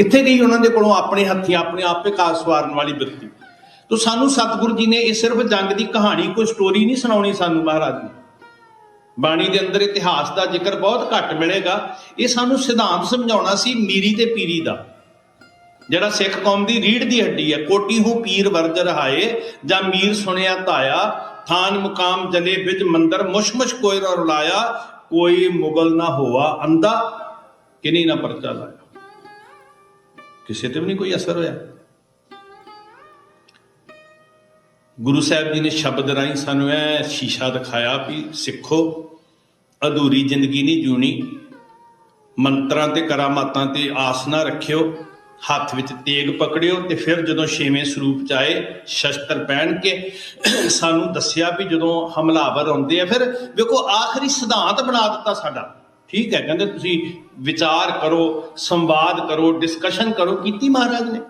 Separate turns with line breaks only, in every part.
ਕਿੱਥੇ ਗਈ ਉਹਨਾਂ ਦੇ ਕੋਲੋਂ ਆਪਣੇ ਹੱਥੀਂ, ਆਪਣੇ ਆਪੇ ਕਾਰ ਸਵਾਰਨ ਵਾਲੀ ਬਿਰਤੀ? ਤੋ ਸਾਨੂੰ ਸਤਿਗੁਰੂ ਜੀ ਨੇ ਇਹ ਸਿਰਫ ਜੰਗ ਦੀ ਕਹਾਣੀ, ਕੋਈ ਸਟੋਰੀ ਨਹੀਂ ਸੁਣਾਉਣੀ ਸਾਨੂੰ ਮਹਾਰਾਜ ਨੇ। ਬਾਣੀ ਦੇ ਅੰਦਰ ਇਤਿਹਾਸ ਦਾ ਜ਼ਿਕਰ ਬਹੁਤ ਘੱਟ ਮਿਲੇਗਾ। ਇਹ ਸਾਨੂੰ ਸਿਧਾਂਤ ਸਮਝਾਉਣਾ ਸੀ ਮੀਰੀ ਤੇ ਪੀਰੀ ਦਾ। ਜਿਹੜਾ ਸਿੱਖ ਕੌਮ ਦੀ ਰੀੜ ਦੀ ਹੱਡੀ ਹੈ, ਕੋਟੀ ਹੂੰ ਪੀਰ ਵਰਜ ਰਹਾਏ ਜਾਂ ਮੀਰ ਸੁਣਿਆ ਧਾਇਆ, ਥਾਨ ਮੁਕਾਮ ਜਲੇ ਵਿੱਚ ਮੰਦਰ ਮੁਸ਼ਮੁਸ਼ ਕੋਇ ਨਾ ਰੁਲਾਇਆ, ਕੋਈ ਮੁਗਲ ਨਾ ਹੋਆ ਅੰਦਾ ਕਿਨੀ ਨਾ ਪਰਚਾ ਲਾਇਆ। ਕਿਸੇ ਤੇ ਵੀ ਨਹੀਂ ਕੋਈ ਅਸਰ ਹੋਇਆ। ਗੁਰੂ ਸਾਹਿਬ ਜੀ ਨੇ ਸ਼ਬਦ ਰਾਹੀਂ ਸਾਨੂੰ ਇਹ ਸ਼ੀਸ਼ਾ ਦਿਖਾਇਆ ਵੀ ਸਿੱਖੋ, ਅਧੂਰੀ ਜ਼ਿੰਦਗੀ ਨਹੀਂ ਜੂਣੀ ਮੰਤਰਾਂ ਤੇ ਕਰਾਮਾਤਾਂ ਤੇ ਆਸ ਨਾ ਰੱਖਿਓ, ਹੱਥ ਵਿੱਚ ਤੇਗ ਪਕੜਿਓ ਤੇ ਫਿਰ ਜਦੋਂ ਛੇਵੇਂ ਸਰੂਪ ਚ ਆਏ ਸ਼ਸਤਰ ਪਹਿਨ ਕੇ ਸਾਨੂੰ ਦੱਸਿਆ ਵੀ ਜਦੋਂ ਹਮਲਾਵਰ ਆਉਂਦੇ ਆ, ਫਿਰ ਵੇਖੋ ਆਖਰੀ ਸਿਧਾਂਤ ਬਣਾ ਦਿੱਤਾ ਸਾਡਾ। ਠੀਕ ਹੈ, ਕਹਿੰਦੇ ਤੁਸੀਂ ਵਿਚਾਰ ਕਰੋ, ਸੰਵਾਦ ਕਰੋ ਡਿਸਕਸ਼ਨ ਕਰੋ, ਕੀਤੀ ਮਹਾਰਾਜ ਨੇ।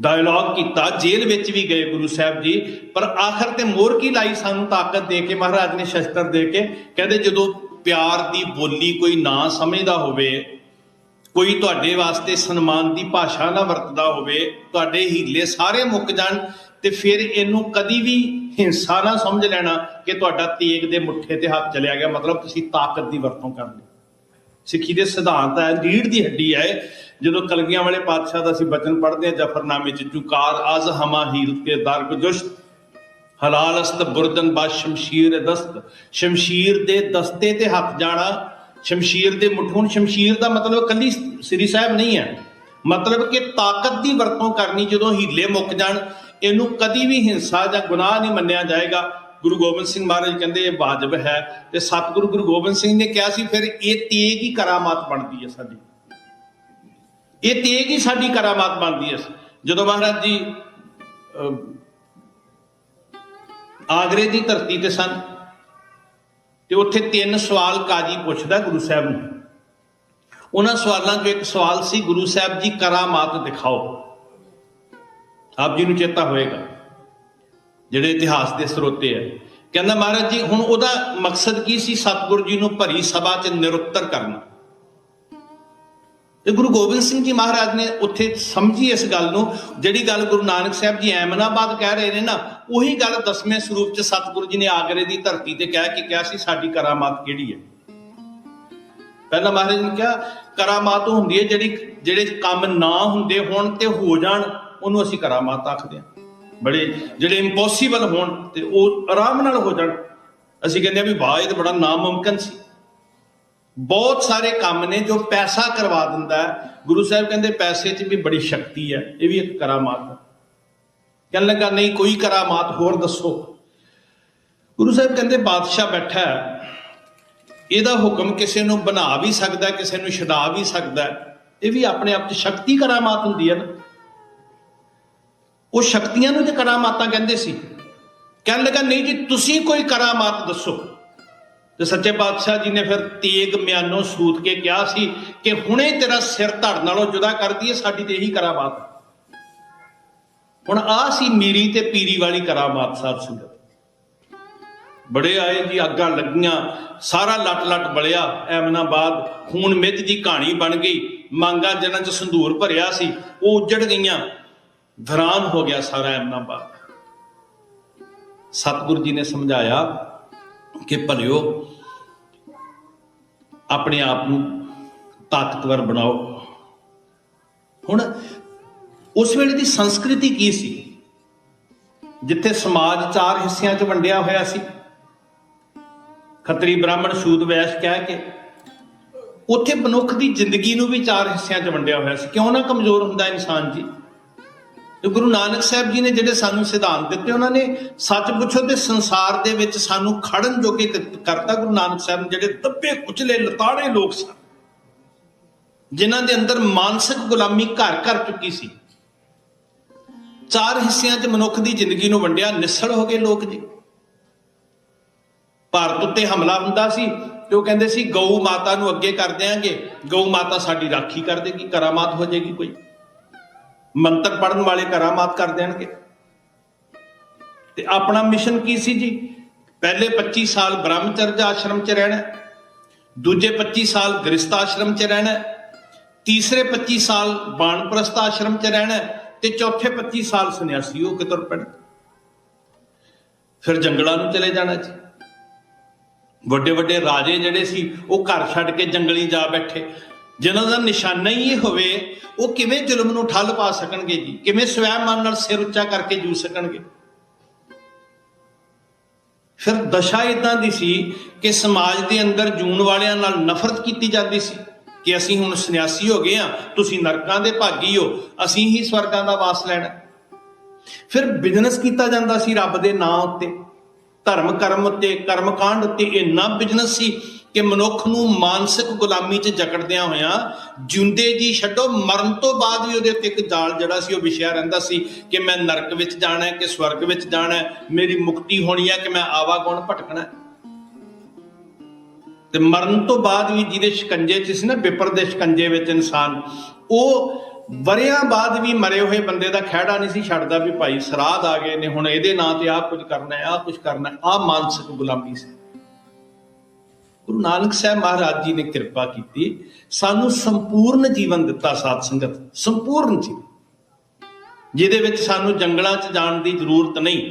ਡਾਇਲੌਗ ਕੀਤਾ, ਜੇਲ੍ਹ ਵਿੱਚ ਵੀ ਗਏ ਗੁਰੂ ਸਾਹਿਬ ਜੀ, ਪਰ ਆਖਰ ਤੇ ਮੋਰ ਕੀ ਲਾਈ ਸਾਨੂੰ ਤਾਕਤ ਦੇ ਕੇ, ਮਹਾਰਾਜ ਨੇ ਸ਼ਸਤਰ ਦੇ ਕੇ? ਕਹਿੰਦੇ ਜਦੋਂ ਪਿਆਰ ਦੀ ਬੋਲੀ ਕੋਈ ਨਾ ਸਮਝਦਾ ਹੋਵੇ, ਕੋਈ ਤੁਹਾਡੇ ਵਾਸਤੇ ਸਨਮਾਨ ਦੀ ਭਾਸ਼ਾ ਨਾ ਵਰਤਦਾ ਹੋਵੇ, ਤੁਹਾਡੇ ਹੀਲੇ ਸਾਰੇ ਮੁੱਕ ਜਾਣ ਤੇ ਫਿਰ ਇਹਨੂੰ ਕਦੀ ਵੀ ਹਿੰਸਾ ਨਾ ਸਮਝ ਲੈਣਾ ਕਿ ਤੁਹਾਡਾ ਤੇਗ ਦੇ ਮੁੱਠੇ ਤੇ ਹੱਥ ਚਲਿਆ ਗਿਆ। ਮਤਲਬ ਤੁਸੀਂ ਤਾਕਤ ਦੀ ਵਰਤੋਂ ਕਰ ਲਈ ਸਿੱਖੀ ਦੇ ਸਿਧਾਂਤ ਹੈ ਰੀੜ ਦੀ ਹੱਡੀ ਹੈ। ਜਦੋਂ ਕਲਗੀਆਂ ਵਾਲੇ ਪਾਤਸ਼ਾਹ ਦਾ ਅਸੀਂ ਬਚਨ ਪੜ੍ਹਦੇ ਹਾਂ, ਜਫਰਨਾਮੇ ਚ ਚੁਕਾਰ ਅਜ਼ ਹਮਾ ਹੀਰ ਕੇ ਦਰਗ ਜੁਸ਼ਤ, ਹਲਾਲ ਅਸਤ ਬੁਰਦਨ ਬਾ ਸ਼ਮਸ਼ੀਰ ਦਸਤ। ਸ਼ਮਸ਼ੀਰ ਦੇ ਦਸਤੇ ਤੇ ਹੱਥ ਜਾਣਾ, ਸ਼ਮਸ਼ੀਰ ਦੇ ਮੁੱਠੋਂ ਸ਼ਮਸ਼ੀਰ ਦਾ ਮਤਲਬ ਕੱਲੀ ਸ੍ਰੀ ਸਾਹਿਬ ਨਹੀਂ ਹੈ। ਮਤਲਬ ਕਿ ਤਾਕਤ ਦੀ ਵਰਤੋਂ ਕਰਨੀ ਜਦੋਂ ਹੀਲੇ ਮੁੱਕ ਜਾਣ ਇਹਨੂੰ ਕਦੀ ਵੀ ਹਿੰਸਾ ਜਾਂ ਗੁਨਾਹ ਨਹੀਂ ਮੰਨਿਆ ਜਾਏਗਾ। ਗੁਰੂ ਗੋਬਿੰਦ ਸਿੰਘ ਮਹਾਰਾਜ ਕਹਿੰਦੇ ਇਹ ਵਾਜਬ ਹੈ ਤੇ ਸਤਿਗੁਰੂ ਗੁਰੂ ਗੋਬਿੰਦ ਸਿੰਘ ਨੇ ਕਿਹਾ ਸੀ ਫਿਰ ਇਹ ਤੇਗ ਹੀ ਕਰਾਮਾਤ ਬਣਦੀ ਹੈ ਸਾਡੀ। ਇਹ ਤੇਗ ਹੀ ਸਾਡੀ ਕਰਾਮਾਤ ਬਣਦੀ ਹੈ। ਜਦੋਂ ਮਹਾਰਾਜ ਜੀ ਅਹ, ਆਗਰੇ ਦੀ ਧਰਤੀ ਤੇ ਸਨ ਤੇ ਉੱਥੇ ਤਿੰਨ ਸਵਾਲ ਕਾਜੀ ਪੁੱਛਦਾ ਗੁਰੂ ਸਾਹਿਬ ਨੂੰ। ਉਹਨਾਂ ਸਵਾਲਾਂ 'ਚੋਂ ਇੱਕ ਸਵਾਲ ਸੀ ਗੁਰੂ ਸਾਹਿਬ ਜੀ ਕਰਾਮਾਤ ਦਿਖਾਓ। ਆਪ ਜੀ ਨੂੰ ਚੇਤਾ ਹੋਏਗਾ, ਜਿਹੜੇ ਇਤਿਹਾਸ ਦੇ ਸਰੋਤੇ ਆ। ਕਹਿੰਦਾ ਮਹਾਰਾਜ ਜੀ, ਹੁਣ ਉਹਦਾ ਮਕਸਦ ਕੀ ਸੀ? ਸਤਿਗੁਰੂ ਜੀ ਨੂੰ ਭਰੀ ਸਭਾ 'ਚ ਨਿਰੁੱਤਰ ਕਰਨਾ। ਤੇ ਗੁਰੂ ਗੋਬਿੰਦ ਸਿੰਘ ਜੀ ਮਹਾਰਾਜ ਨੇ ਉੱਥੇ ਸਮਝੀ ਇਸ ਗੱਲ ਨੂੰ। ਜਿਹੜੀ ਗੱਲ ਗੁਰੂ ਨਾਨਕ ਸਾਹਿਬ ਜੀ ਐਮਨਾਬਾਦ ਕਹਿ ਰਹੇ ਨੇ ਨਾ, ਉਹੀ ਗੱਲ ਦਸਵੇਂ ਸਰੂਪ 'ਚ ਸਤਿਗੁਰੂ ਜੀ ਨੇ ਆਗਰੇ ਦੀ ਧਰਤੀ ਤੇ ਕਹਿ ਕੇ ਕਿਹਾ ਸੀ, ਸਾਡੀ ਕਰਾਮਾਤ ਕਿਹੜੀ ਹੈ? ਪਹਿਲਾਂ ਮਹਾਰਾਜ ਨੇ ਕਿਹਾ, ਕਰਾਮਾਤ ਉਹ ਹੁੰਦੀ ਹੈ ਜਿਹੜੀ ਜਿਹੜੇ ਕੰਮ ਨਾ ਹੁੰਦੇ ਹੋਣ ਤੇ ਹੋ ਜਾਣ। ਉਹਨੂੰ ਅਸੀਂ ਕਰਾਮਾਤ ਆਖਦੇ ਹਾਂ। ਬੜੇ ਜਿਹੜੇ ਇੰਪੋਸੀਬਲ ਹੋਣ ਤੇ ਉਹ ਆਰਾਮ ਨਾਲ ਹੋ ਜਾਣ। ਅਸੀਂ ਕਹਿੰਦੇ ਆ ਵੀ ਵਾਹ, ਇਹ ਤਾਂ ਬੜਾ ਨਾਮੁਮਕਿਨ ਸੀ। ਬਹੁਤ ਸਾਰੇ ਕੰਮ ਨੇ ਜੋ ਪੈਸਾ ਕਰਵਾ ਦਿੰਦਾ ਹੈ। ਗੁਰੂ ਸਾਹਿਬ ਕਹਿੰਦੇ ਪੈਸੇ 'ਚ ਵੀ ਬੜੀ ਸ਼ਕਤੀ ਹੈ। ਇਹ ਵੀ ਇੱਕ ਕਰਾਮਾਤ ਹੈ। ਕਹਿਣ ਲੱਗਾ, ਨਹੀਂ, ਕੋਈ ਕਰਾਮਾਤ ਹੋਰ ਦੱਸੋ। ਗੁਰੂ ਸਾਹਿਬ ਕਹਿੰਦੇ, ਬਾਦਸ਼ਾਹ ਬੈਠਾ ਹੈ। ਇਹਦਾ ਹੁਕਮ ਕਿਸੇ ਨੂੰ ਬਣਾ ਵੀ ਸਕਦਾ ਕਿਸੇ ਨੂੰ ਛਡਾ ਵੀ ਸਕਦਾ ਇਹ ਵੀ ਆਪਣੇ ਆਪ 'ਚ ਸ਼ਕਤੀ ਕਰਾਮਾਤ ਹੁੰਦੀ ਹੈ ਨਾ। ਉਹ ਸ਼ਕਤੀਆਂ ਨੂੰ ਤੇ ਕਰਾਮਾਤਾਂ ਕਹਿੰਦੇ ਸੀ। ਕਹਿਣ ਲੱਗਾ, ਨਹੀਂ ਜੀ, ਤੁਸੀਂ ਕੋਈ ਕਰਾਮਾਤ ਦੱਸੋ। ਤੇ ਸੱਚੇ ਪਾਤਸ਼ਾਹ ਜੀ ਨੇ ਫਿਰ ਤੇਗ ਮਿਆਨੋ ਸੂਤ ਕੇ ਕਿਹਾ ਸੀ ਕਿ ਹੁਣੇ ਤੇਰਾ ਸਿਰ ਧੜ ਨਾਲੋਂ ਜੁਦਾ ਕਰ ਦਈਏ, ਸਾਡੀ ਤੇ ਇਹੀ ਕਰਾਮਾਤ ਹੁਣ ਆ ਸੀ ਮੀਰੀ ਤੇ ਪੀਰੀ ਵਾਲੀ ਕਰਾਮਾਤ, ਸਾਧ ਸੰਗਤ। ਬੜੇ ਆਏ ਜੀ ਅੱਗਾਂ ਲੱਗੀਆਂ, ਸਾਰਾ ਲੱਟ ਲੱਟ ਬਲਿਆ। ਐਮਨਾਬਾਦ ਖੂਨ ਮਿੱਝ ਦੀ ਕਹਾਣੀ ਬਣ ਗਈ। ਮੰਗਾ ਜਨਾਂ ਚ ਸੰਧੂਰ ਭਰਿਆ ਸੀ, ਉਹ ਉੱਜੜ ਗਈਆਂ। ਵਿਰਾਨ ਹੋ ਗਿਆ ਸਾਰਾ ਐਮਨਾਬਾਦ ਸਤਿਗੁਰੂ ਜੀ ਨੇ ਸਮਝਾਇਆ ਕਿ ਭਲਿਓ, ਆਪਣੇ ਆਪ ਨੂੰ ਤਾਕਤਵਰ ਬਣਾਓ। ਹੁਣ ਉਸ ਵੇਲੇ ਦੀ ਸੰਸਕ੍ਰਿਤੀ ਕੀ ਸੀ? ਜਿੱਥੇ ਸਮਾਜ ਚਾਰ ਹਿੱਸਿਆਂ 'ਚ ਵੰਡਿਆ ਹੋਇਆ ਸੀ। ਖੱਤਰੀ ਬ੍ਰਾਹਮਣ ਸ਼ੂਦ ਵੈਸ਼ ਕਹਿ ਕੇ, ਉੱਥੇ ਮਨੁੱਖ ਦੀ ਜ਼ਿੰਦਗੀ ਨੂੰ ਵੀ ਚਾਰ ਹਿੱਸਿਆਂ 'ਚ ਵੰਡਿਆ ਹੋਇਆ ਸੀ। ਕਿਉਂ ਨਾ ਕਮਜ਼ੋਰ ਹੁੰਦਾ ਇਨਸਾਨ ਜੀ? ਤੇ ਗੁਰੂ ਨਾਨਕ ਸਾਹਿਬ ਜੀ ਨੇ ਜਿਹੜੇ ਸਾਨੂੰ ਸਿਧਾਂਤ ਦਿੱਤੇ, ਉਹਨਾਂ ਨੇ ਸੱਚ ਪੁੱਛੋ ਤੇ ਸੰਸਾਰ ਦੇ ਵਿੱਚ ਸਾਨੂੰ ਖੜਨ ਜੋਗੇ ਕ- ਕਰਤਾ ਗੁਰੂ ਨਾਨਕ ਸਾਹਿਬ ਨੇ, ਜਿਹੜੇ ਦੱਬੇ ਕੁਚਲੇ, ਲਤਾੜੇ ਲੋਕ ਸਨ, ਜਿਨ੍ਹਾਂ ਦੇ ਅੰਦਰ ਮਾਨਸਿਕ ਗੁਲਾਮੀ ਘਰ ਘਰ ਚੁੱਕੀ ਸੀ। ਚਾਰ ਹਿੱਸਿਆਂ 'ਚ ਮਨੁੱਖ ਦੀ ਜ਼ਿੰਦਗੀ ਨੂੰ ਵੰਡਿਆ, ਨਿਸੜ ਹੋ ਗਏ ਲੋਕ ਜੀ। ਭਾਰਤ ਉੱਤੇ ਹਮਲਾ ਹੁੰਦਾ ਸੀ ਤੇ ਉਹ ਕਹਿੰਦੇ ਸੀ, ਗਊ ਮਾਤਾ ਨੂੰ ਅੱਗੇ ਕਰ ਦਿਆਂਗੇ, ਗਊ ਮਾਤਾ ਸਾਡੀ ਰਾਖੀ ਕਰ ਦੇਗੀ, ਕਰਾਮਾਤ ਹੋ ਜਾਏਗੀ ਕੋਈ। ਮੰਤਰ ਪੜਨ ਵਾਲੇ ਕਰਾਮਾਤ ਕਰ ਦੇਣਗੇ। ਤੇ ਆਪਣਾ ਮਿਸ਼ਨ ਕੀ ਸੀ ਜੀ? ਪਹਿਲੇ 25 ਸਾਲ ਬ੍ਰਹਮਚਰਜ ਆਸ਼ਰਮ 'ਚ ਰਹਿਣਾ, ਦੂਜੇ 25 ਸਾਲ ਗ੍ਰਸਥ ਆਸ਼ਰਮ 'ਚ ਰਹਿਣਾ, ਤੀਸਰੇ 25 ਸਾਲ ਬਾਣਪ੍ਰਸਥ ਆਸ਼ਰਮ 'ਚ ਰਹਿਣਾ ਤੇ ਚੌਥੇ 25 ਸਾਲ ਸੰਨਿਆਸੀ ਹੋ ਕੇ ਤੁਰ ਪੈਣਾ। ਫਿਰ ਜੰਗਲਾਂ ਨੂੰ ਚਲੇ ਜਾਣਾ ਜੀ। ਵੱਡੇ ਵੱਡੇ ਰਾਜੇ ਜਿਹੜੇ ਸੀ, ਉਹ ਘਰ ਛੱਡ ਕੇ ਜੰਗਲੀ ਜਾ ਬੈਠੇ। ਜਿਨ੍ਹਾਂ ਦਾ ਨਿਸ਼ਾਨਾ ਹੀ ਹੋਵੇ, ਉਹ ਕਿਵੇਂ ਜ਼ੁਲਮ ਨੂੰ ਠੱਲ ਪਾ ਸਕਣਗੇ ਜੀ? ਕਿਵੇਂ ਸਵੈ ਮਨ ਨਾਲ ਸਿਰ ਉੱਚਾ ਕਰਕੇ ਜੂ ਸਕਣਗੇ? ਫਿਰ ਦਸ਼ਾ ਇਦਾਂ ਦੀ ਸੀ ਕਿ ਸਮਾਜ ਦੇ ਅੰਦਰ ਜੂਣ ਵਾਲਿਆਂ ਨਾਲ ਨਫ਼ਰਤ ਕੀਤੀ ਜਾਂਦੀ ਸੀ ਕਿ ਅਸੀਂ ਹੁਣ ਸੰਨਿਆਸੀ ਹੋ ਗਏ ਆ ਤੁਸੀਂ ਨਰਕਾਂ ਦੇ ਭਾਗੀ ਹੋ, ਅਸੀਂ ਹੀ ਸਵਰਗਾਂ ਦਾ ਵਾਸ ਲੈਣਾ ਫਿਰ ਬਿਜ਼ਨਸ ਕੀਤਾ ਜਾਂਦਾ ਸੀ ਰੱਬ ਦੇ ਨਾਂ ਉੱਤੇ। ਧਰਮ ਕਰਮ ਉੱਤੇ ਕਰਮ ਕਾਂਡ ਉੱਤੇ ਇੰਨਾ ਬਿਜ਼ਨਸ ਸੀ ਕਿ ਮਨੁੱਖ ਨੂੰ ਮਾਨਸਿਕ ਗੁਲਾਮੀ 'ਚ ਜਕੜਦਿਆਂ ਹੋਇਆਂ ਜਿਉਂਦੇ ਜੀ ਛੱਡੋ, ਮਰਨ ਤੋਂ ਬਾਅਦ ਵੀ ਉਹਦੇ ਉੱਤੇ ਇੱਕ ਜਾਲ ਜਿਹੜਾ ਸੀ ਉਹ ਵਿਛਿਆ ਰਹਿੰਦਾ ਸੀ ਕਿ ਮੈਂ ਨਰਕ ਵਿੱਚ ਜਾਣਾ ਹੈ, ਕਿ ਸਵਰਗ ਵਿੱਚ ਜਾਣਾ ਹੈ, ਮੇਰੀ ਮੁਕਤੀ ਹੋਣੀ ਹੈ ਕਿ ਮੈਂ ਆਵਾਗੁਣ ਭਟਕਣਾ ਹੈ। ਤੇ ਮਰਨ ਤੋਂ ਬਾਅਦ ਵੀ ਜਿਹਦੇ ਸ਼ਿਕੰਜੇ 'ਚ ਸੀ ਨਾ ਵਿਪਰ ਦੇ ਸ਼ਿਕੰਜੇ ਵਿੱਚ ਇਨਸਾਨ, ਉਹ ਵਰਿਆਂ ਬਾਅਦ ਵੀ ਮਰੇ ਹੋਏ ਬੰਦੇ ਦਾ ਖਹਿੜਾ ਨਹੀਂ ਸੀ ਛੱਡਦਾ ਵੀ ਭਾਈ ਸਰਾਧ ਆ ਗਏ ਨੇ, ਹੁਣ ਇਹਦੇ ਨਾਂ ਤੇ ਆਹ ਕੁਝ ਕਰਨਾ ਹੈ, ਆਹ ਕੁਝ ਕਰਨਾ ਹੈ, ਆਹ ਮਾਨਸਿਕ ਗੁਲਾਮੀ ਸੀ। ਗੁਰੂ ਨਾਨਕ ਸਾਹਿਬ ਮਹਾਰਾਜ ਜੀ ਨੇ ਕਿਰਪਾ ਕੀਤੀ, ਸਾਨੂੰ ਸੰਪੂਰਨ ਜੀਵਨ ਦਿੱਤਾ ਸਾਧ ਸੰਗਤ, ਸੰਪੂਰਨ ਜੀਵਨ। ਜਿਹਦੇ ਵਿੱਚ ਸਾਨੂੰ ਜੰਗਲਾਂ 'ਚ ਜਾਣ ਦੀ ਜ਼ਰੂਰਤ ਨਹੀਂ।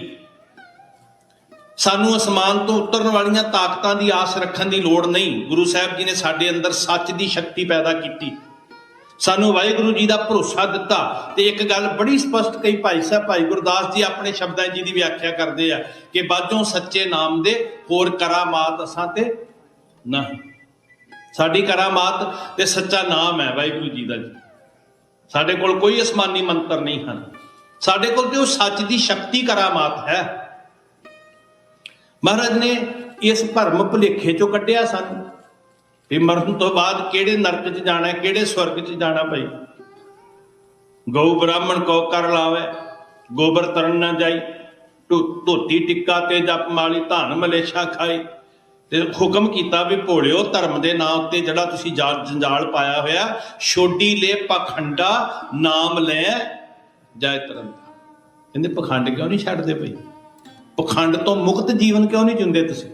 ਸਾਨੂੰ ਅਸਮਾਨ ਤੋਂ ਉਤਰਨ ਵਾਲੀਆਂ ਤਾਕਤਾਂ ਦੀ ਆਸ ਰੱਖਣ ਦੀ ਲੋੜ ਨਹੀਂ। ਗੁਰੂ ਸਾਹਿਬ ਜੀ ਨੇ ਸਾਡੇ ਅੰਦਰ ਸੱਚ ਦੀ ਸ਼ਕਤੀ ਪੈਦਾ ਕੀਤੀ। ਸਾਨੂੰ ਵਾਹਿਗੁਰੂ ਜੀ ਦਾ ਭਰੋਸਾ ਦਿੱਤਾ ਤੇ ਇੱਕ ਗੱਲ ਬੜੀ ਸਪਸ਼ਟ ਕਹੀ ਭਾਈ ਸਾਹਿਬ, ਭਾਈ ਗੁਰਦਾਸ ਜੀ ਆਪਣੇ ਸ਼ਬਦਾਂ ਜੀ ਦੀ ਵਿਆਖਿਆ ਕਰਦੇ ਆ ਕਿ ਬਾਝੋਂ ਸੱਚੇ ਨਾਮ ਦੇ ਹੋਰ ਕਰਾਮਾਤ ਅਸਾਂ ਤੇ ਨਹੀਂ ਸਾਡੀ ਕਰਾਮਾਤ ਤੇ ਸੱਚਾ ਨਾਮ ਹੈ ਵਾਹਿਗੁਰੂ ਜੀ ਦਾ ਜੀ। ਸਾਡੇ ਕੋਲ ਕੋਈ ਅਸਮਾਨੀ ਮੰਤਰ ਨਹੀਂ ਹਨ। ਸਾਡੇ ਕੋਲ ਤੇ ਉਹ ਸੱਚ ਦੀ ਸ਼ਕਤੀ ਕਰਾਮਾਤ ਹੈ। ਮਹਾਰਾਜ ਨੇ ਇਸ ਭਰਮ ਭੁਲੇਖੇ ਚੋਂ ਕੱਢਿਆ ਸਾਨੂੰ ਵੀ ਮਰਨ ਤੋਂ ਬਾਅਦ ਕਿਹੜੇ ਨਰਕ 'ਚ ਜਾਣਾ ਹੈ ਕਿਹੜੇ ਸਵਰਗ 'ਚ ਜਾਣਾ ਭਾਈ। ਗਊ ਬ੍ਰਾਹਮਣ ਕੋ ਕਰ ਲਾਵੇ, ਗੋਬਰ ਤਰਨ ਨਾ ਜਾਈ ਧੋ- ਧੋਤੀ ਟਿੱਕਾ ਤੇ ਜਪ ਮਾਲੀ, ਧਨ ਮਲੇਸ਼ਾ ਖਾਈ। ਤੇ ਹੁਕਮ ਕੀਤਾ ਵੀ ਭੋਲਿਓ, ਧਰਮ ਦੇ ਨਾਂ ਉੱਤੇ ਜਿਹੜਾ ਤੁਸੀਂ ਜੰਜਾਲ ਪਾਇਆ ਹੋਇਆ, ਛੋਡੀ ਲੈ ਪਖੰਡਾ ਨਾਮ ਲੈ ਜੈ ਤਰਨ ਕਹਿੰਦੇ ਪਖੰਡ ਕਿਉਂ ਨਹੀਂ ਛੱਡਦੇ ਭਈ? ਪਖੰਡ ਤੋਂ ਮੁਕਤ ਜੀਵਨ ਕਿਉਂ ਨਹੀਂ ਜਿਉਂਦੇ ਤੁਸੀਂ?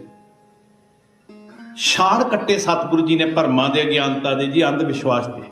ਛਾੜ ਕੱਟੇ ਸਤਿਗੁਰੂ ਜੀ ਨੇ ਭਰਮਾਂ ਦੇ, ਅਗਿਆਨਤਾ ਦੇ ਜੀ, ਅੰਧ ਵਿਸ਼ਵਾਸ ਦੇ।